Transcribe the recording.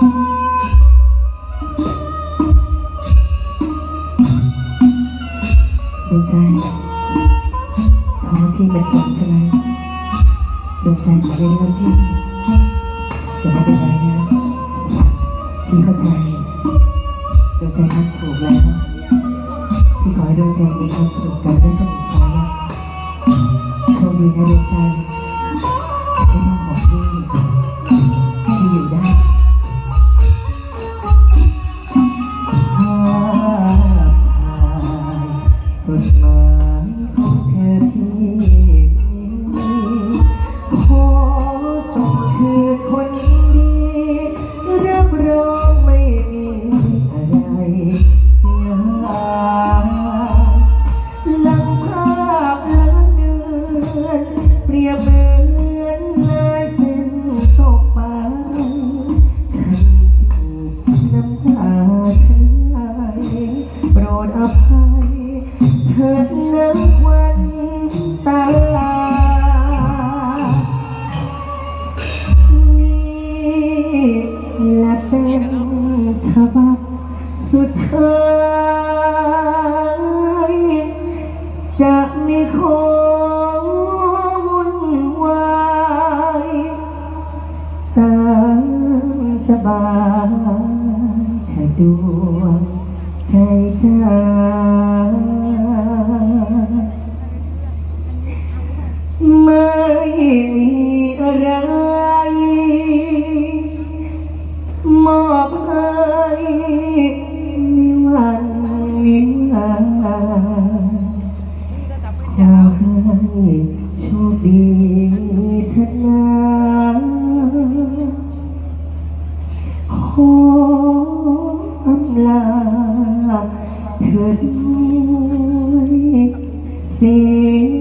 ดวงใจเพราพี่เป็นคนใช่ไหมดวงใจขอได้เรื่องพี่อย่าไม่เป็นไรนะพี่เข้าใจดวงใจทำถูกแล้วพี่ขอให้ดวงใจมีความสุขกับเรื่องช่วงสายโชคดีนะดวงใจ เถิดนับวันตานี่แหละเป็นฉบับสุดท้ายจะมีของวุ่นวายตามสบายแค่ด ม่มีอะไร มอบให้นิวันนิรันดร์ขอให้โชคดีเถิดนะขออำลาเถิดด้วยเสี